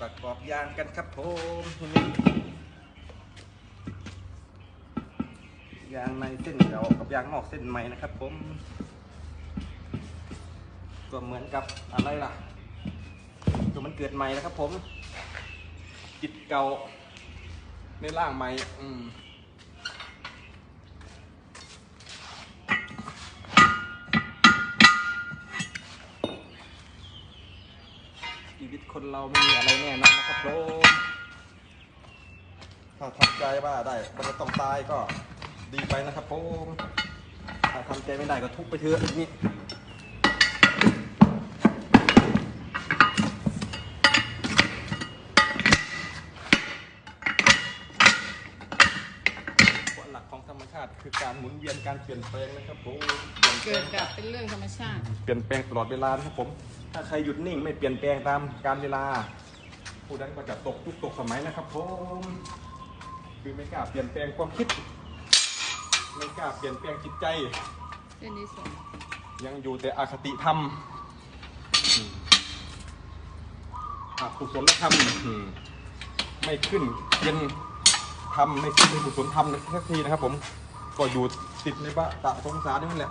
ประกอบยางกันครับผมยางในเส้นเก่ากับยางนอกเส้นใหม่นะครับผม ก็เหมือนกับอะไรล่ะตัวมันเกิดใหม่นะครับผมจิตเก่าในร่างใหม่ อืม ชีวิตคนเราไม่มีอะไรแน่นอนนะครับผมถ้าทำใจว่าได้มันจะต้องตายก็ดีไปนะครับผมถ้าทำใจไม่ได้ก็ทุบไปเถอะนี่กฎหลักของธรรมชาติคือการหมุนเวียนการเปลี่ยนแปลงนะครับผมเปลี่ยนแปลเกิงดดับเป็นเรื่องธรรมชาติ เปลี่ยนแปลงตลอดเวลานะครับผม ถ้าใครหยุดนิ่งไม่เปลี่ยนแปลงตามการเวลา ผู้นั้นก็จะตกยุคตกสมัยนะครับผมคือไม่กล้าเปลี่ยนแปลงความคิด ไม่กล้าเปลี่ยนแปลงจิตใจ เส้นสยังอยู่แต่อคติธรรมอืมอกุศลธรรมไม่ขึ้นเป็นธรรมไม่ขึ้นเป็นกุศลธรรมสักทีนะครับ ผม ก็อยู่ติดในบะตะสงสารนี่แหละ